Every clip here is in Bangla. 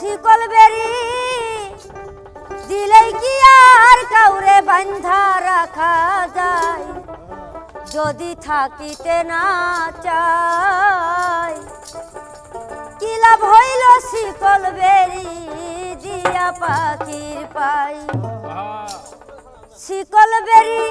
শিকল বেরি দিলেই কি আর কাউরে বান্ধা রাখা যায়? যদি থাকিতে না চাই কি লাভ হইল শিকল বেরি দিয়া পাখির পাই? শিকল বেরি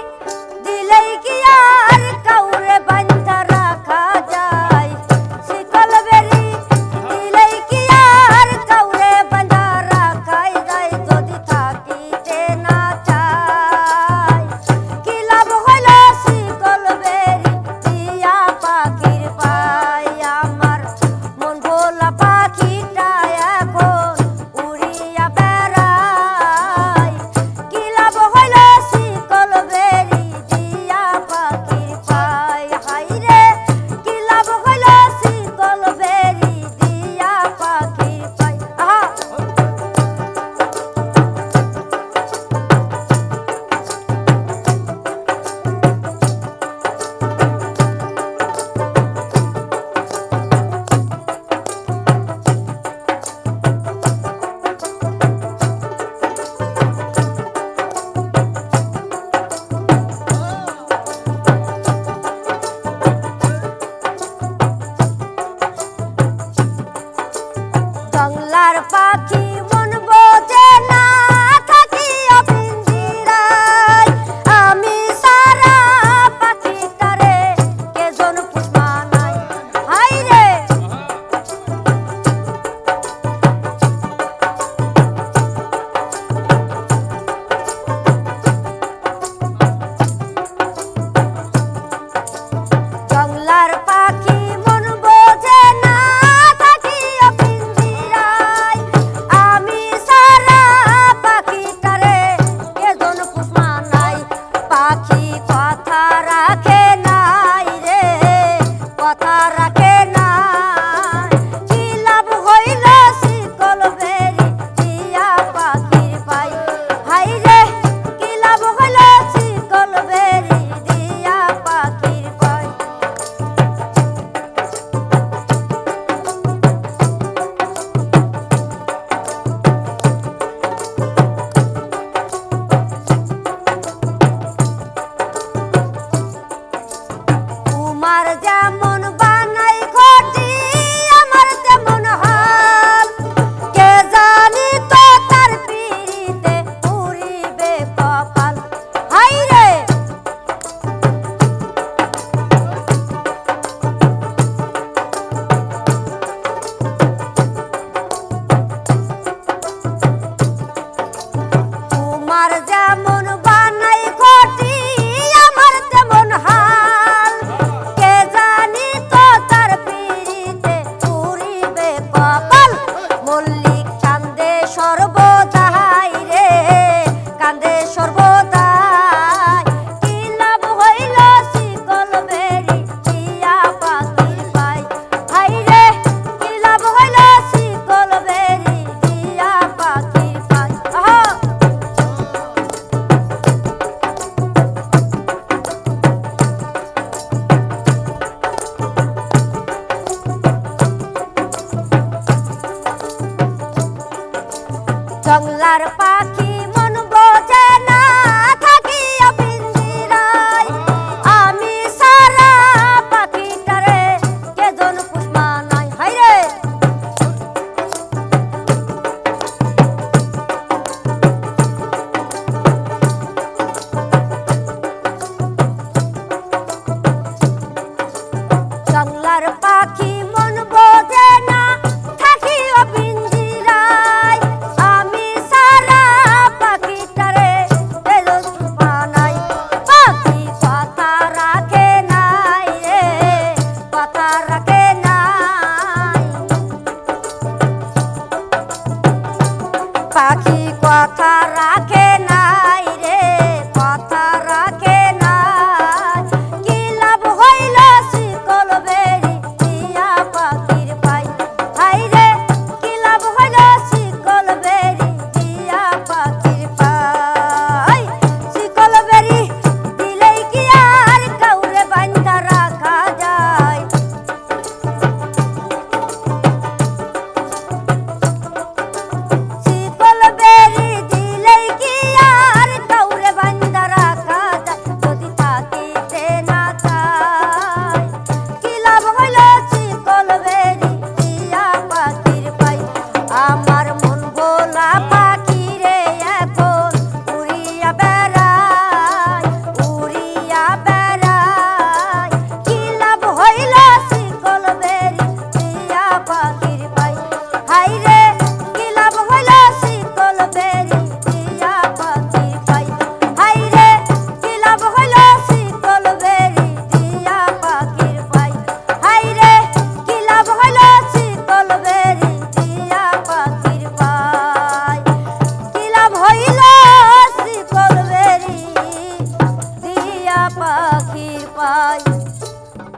আমার যেমন